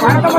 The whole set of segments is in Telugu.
Yeah!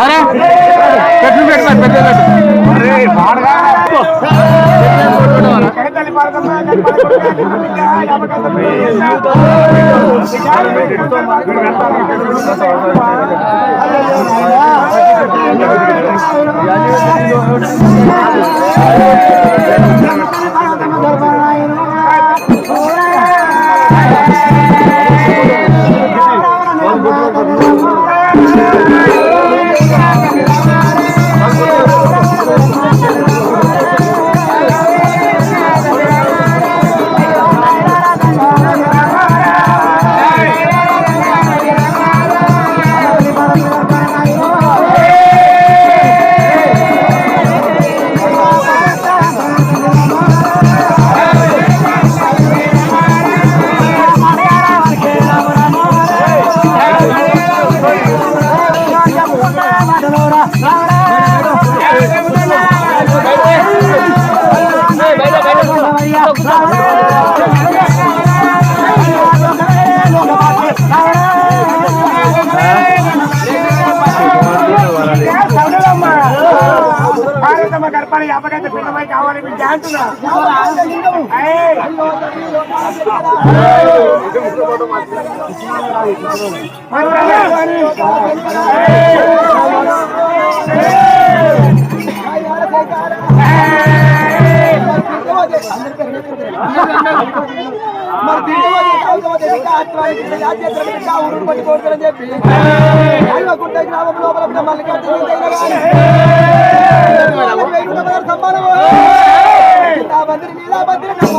అరే పెట్టు పెట్టు పెద్ద పెట్టు మరి దిగువ ఊరు పట్టి కోరుతారని చెప్పి గుంట గ్రామం లోపల మల్లికార్జున సమ్మానము నా మందిరి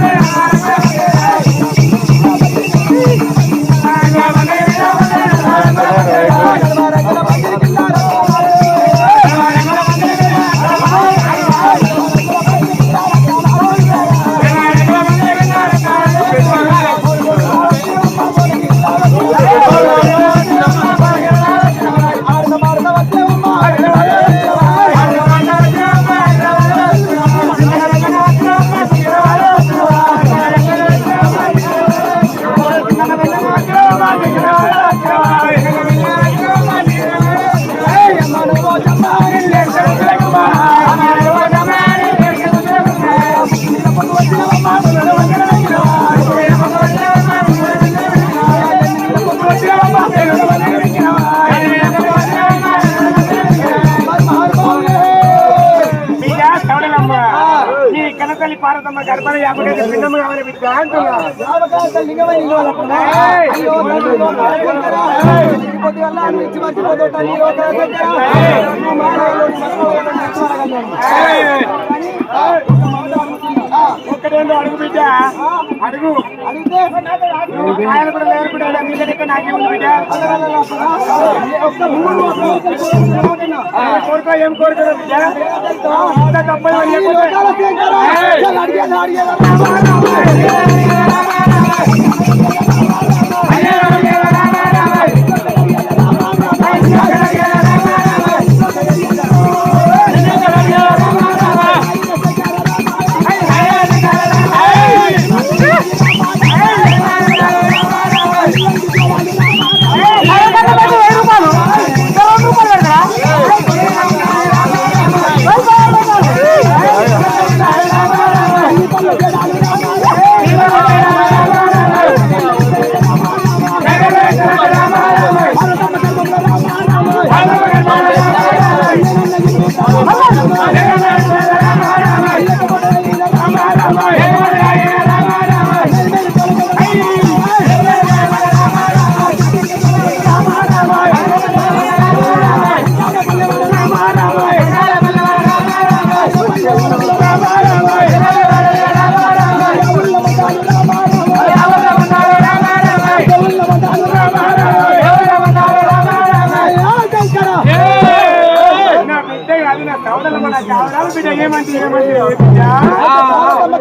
పిండము కావాలి అంటున్నా అడుగు బిడ్డ. అడుగు. ఆయన కూడా లేరు బిడ్డ నీ దగ్గర నాకే ఉంది బిడ్డ. కోరుకో ఏం కోరుకో బిడ్డ తప్పని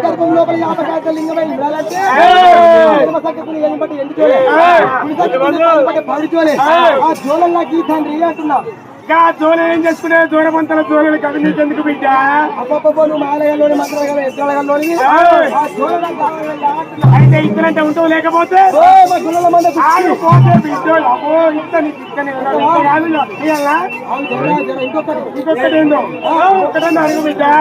గర్భం లోపల యాపకాయ లింగమై ఉండాలంటే జోలే. ఆ జోలల్లా గీ తండ్రి అంటున్నా ఇంకా జోలు ఏం చేసుకునే దూరమంతల జోలు కవి నీకెందుకు బిడ్డ. అయితే ఇద్దరంటే ఉంటావు లేకపోతే పోతే బిడ్డోళ్ళు అబ్బో. ఇంత కాదు ఇలా. ఇయ్యాలా? అవును, జరా, జరా,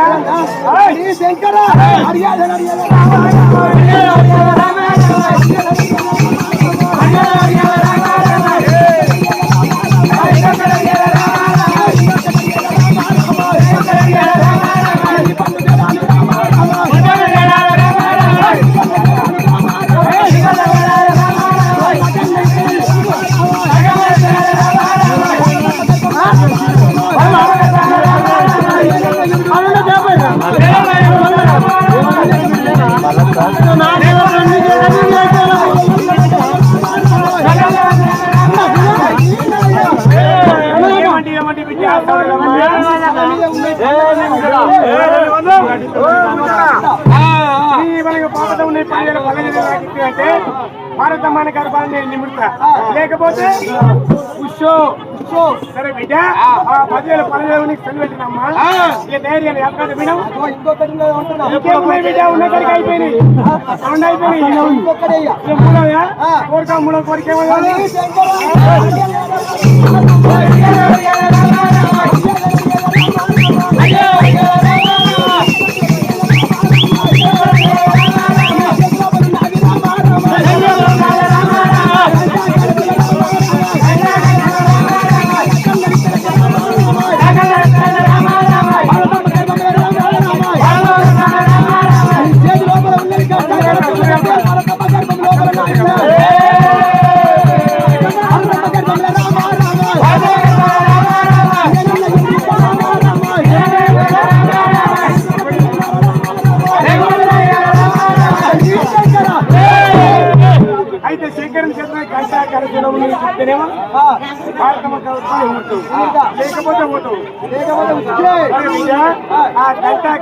పదిహేను రాకిస్తే అంటే భారతమ్మాని గర్భాన్ని నిమిడతా లేకపోతే ఉషో ఉషో సరే బిడ్డ ఆ పదివేల పదివేలు నీకు సెలవు పెట్టినమ్మా ఈ ధైర్యాన్ని ఎక్కడ వినవు ఇంకొకటి ఉన్నది అంటున్నా ఇంకేమున్నాయి బిడ్డ ఉన్న కాడికి అయిపోయినాయి రెండు అయిపోయినాయి ఇంకొకటి అయ్యా ఇక మూడోయా కోరిక మూడో కోరిక ఏమో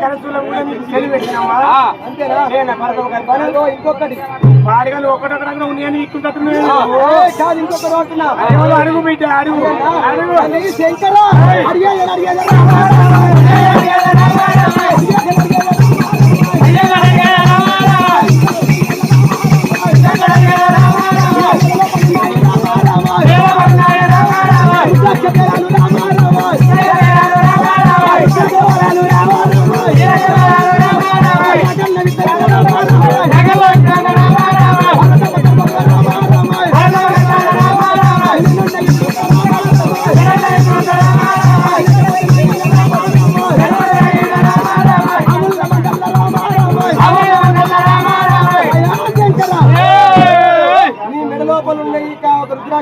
గంట కరచుల కూడా సెలవు పెట్టినామా? అంతేనా? నేనా ఇంకొకటి. పాడగలు ఉన్నాయని ఇంకొకటి అడుగు అడుగు బిడ్డ అడుగు. అడుగు. శంకర అడిగాడు అడిగాడు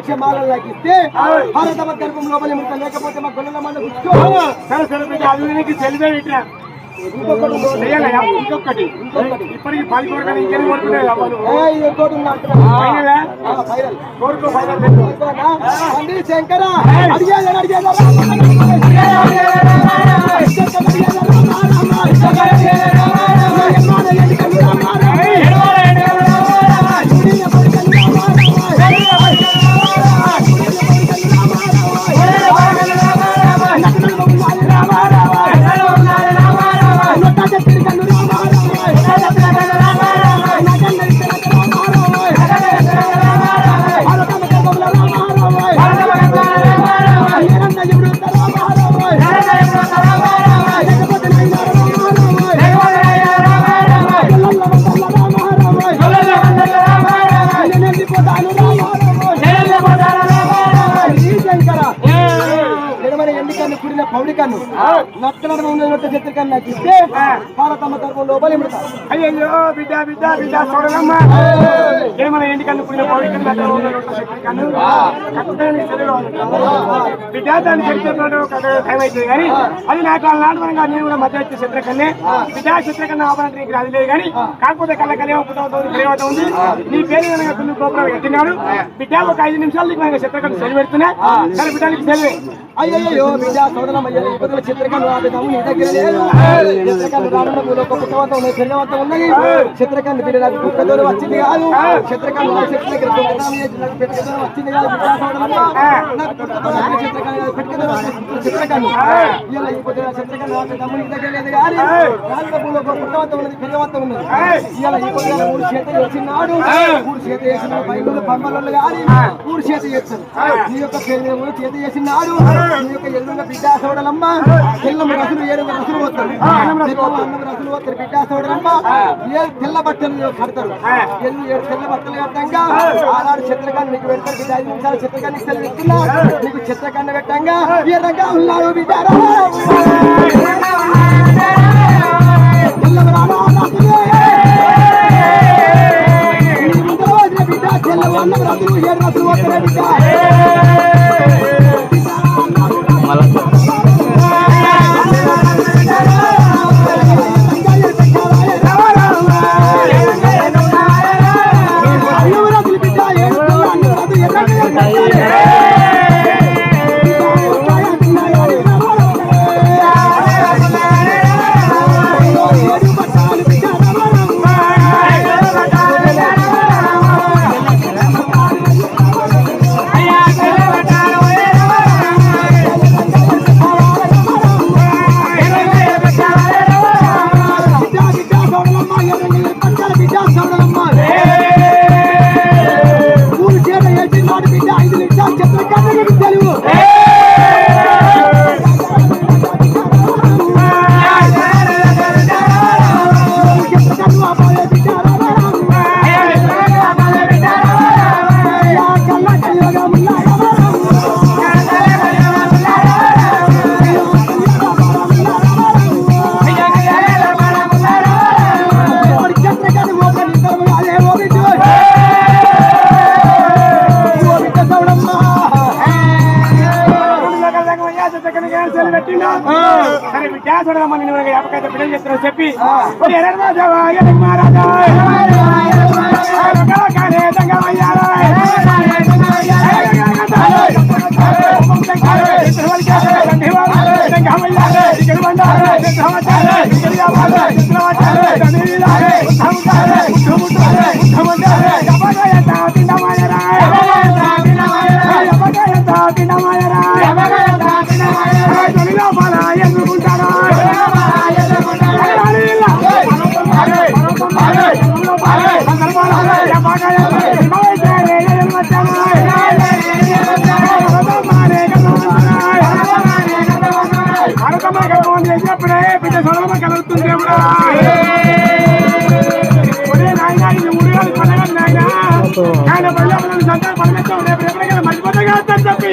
రుద్రాక్ష మాలను నాకు ఇస్తే భారతమ్మ గర్భం లోపల ఎముక లేకపోతే మా గొల్లల మంద పెట్టినా ఇంకొకటి ఇప్పటికి పది కోరికలు ఇంకెన్ని కోరుకునేది అవ్వ నువ్వు? ఏ, పౌడికన్ను ఉన్నట్టు చిత్రకన్ను నాకు ఇస్తే భారతమ్మ తరపు లోపలి బిడ్డ బిడ్డ బిడ్డ. బిడ్డ దాన్ని చెప్తున్నాడు టైం అవుతుంది కానీ అది నాకు నాటకంగా నేను కూడా మధ్య వచ్చే చిత్రకన్నే బిడ్డ చిత్రకన్నా ఆపరంటే నీకు అది లేదు కానీ కాకపోతే కళ్ళ కళ్యాణ ప్రేమత ఉంది. నీ పేరు కనుక కొన్ని గోపురం కట్టినాడు బిడ్డ ఒక ఐదు నిమిషాలు నీకు నాకు చిత్రకన్ను సెలవు పెడుతున్నా. కానీ బిడ్డ నీకు సెలవే. అయ్యయ్యో బిడ్డ ఇప్పుడు చిత్రకన్ను నీ దగ్గర రావడం ఒక పుట్టవంతం ఉన్నది పెళ్ళవంతం ఉన్నది చిత్రకన్ను బిడ్డ నాకు వచ్చింది కాదు. నా దగ్గర వచ్చింది కాదు. నాకు ఇలా ఈ పొద్దున దగ్గర లేదు కానీ ఒక పుట్టవంతం ఉన్నది పెళ్ళవంతం ఉన్నది. ఇలా ఈ పొద్దున మూడు చేతులు వచ్చినాడు మూడు చేతులు చేసిన బైబుల్ పంపలు కానీ మూడు నీ యొక్క చేతులు చేసినాడు నీ యొక్క ఎల్లుండ బిడ్డ సోడలమ్మ తెల్లమ్మ రసులు ఏడు రసులు పోతారు. అన్నం రసులు తెల్ల బట్టలు కడతారు? ఏడు తెల్ల బట్టలు కట్టంగా ఆనాడు చిత్రకాన్ని నీకు పెడతారు బిడ్డ. ఐదు నిమిషాలు చిత్రకాన్ని పెట్టినా నీకు చిత్రకాన్ని ఎర్రగా ఉన్నాడు సరే బిడ్డ చూడమ్మా నేను ఎప్పకైతే బిడ్డలు చెప్తున్నా చెప్పి ఒరే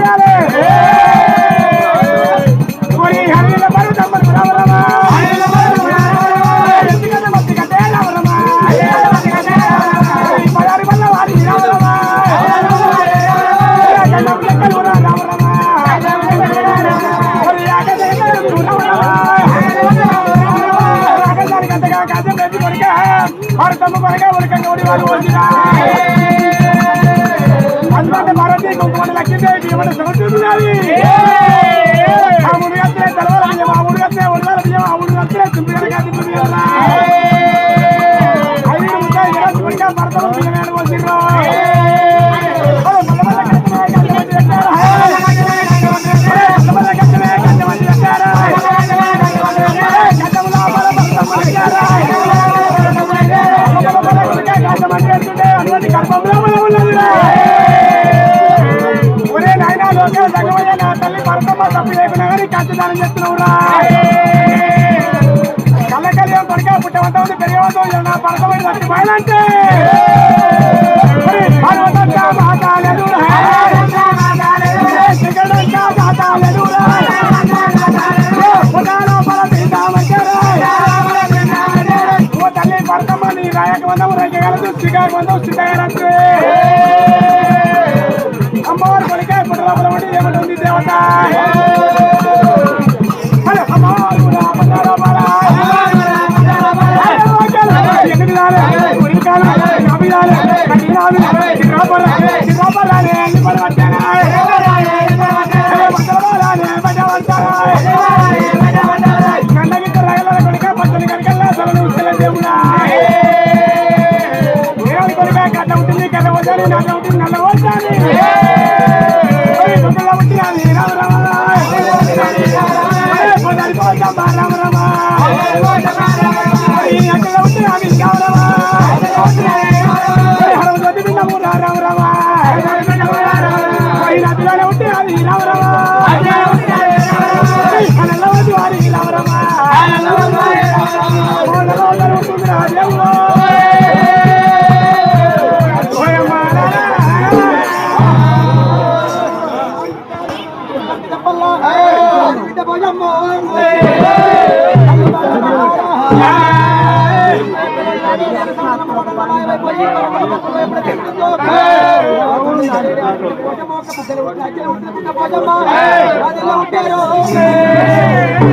Federalismo! పక్కబడి వచ్చి బయలంటే నల్లవద్దని నల్లవద్దు నల్లవద్దని Rama Rama Rama Rama Rama te voy a mover.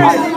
Hey!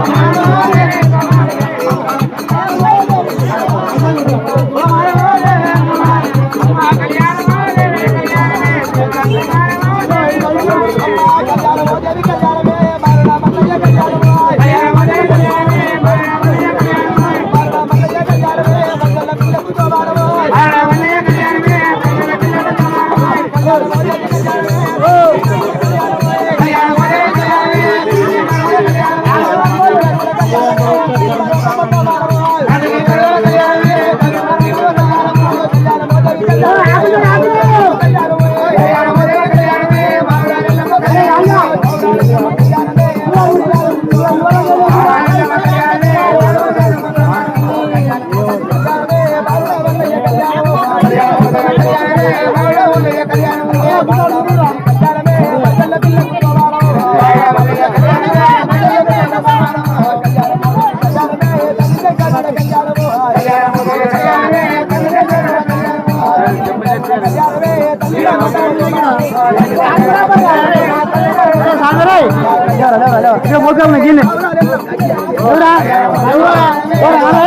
இருக்கவங்க ஜீனு போடா போடா போடா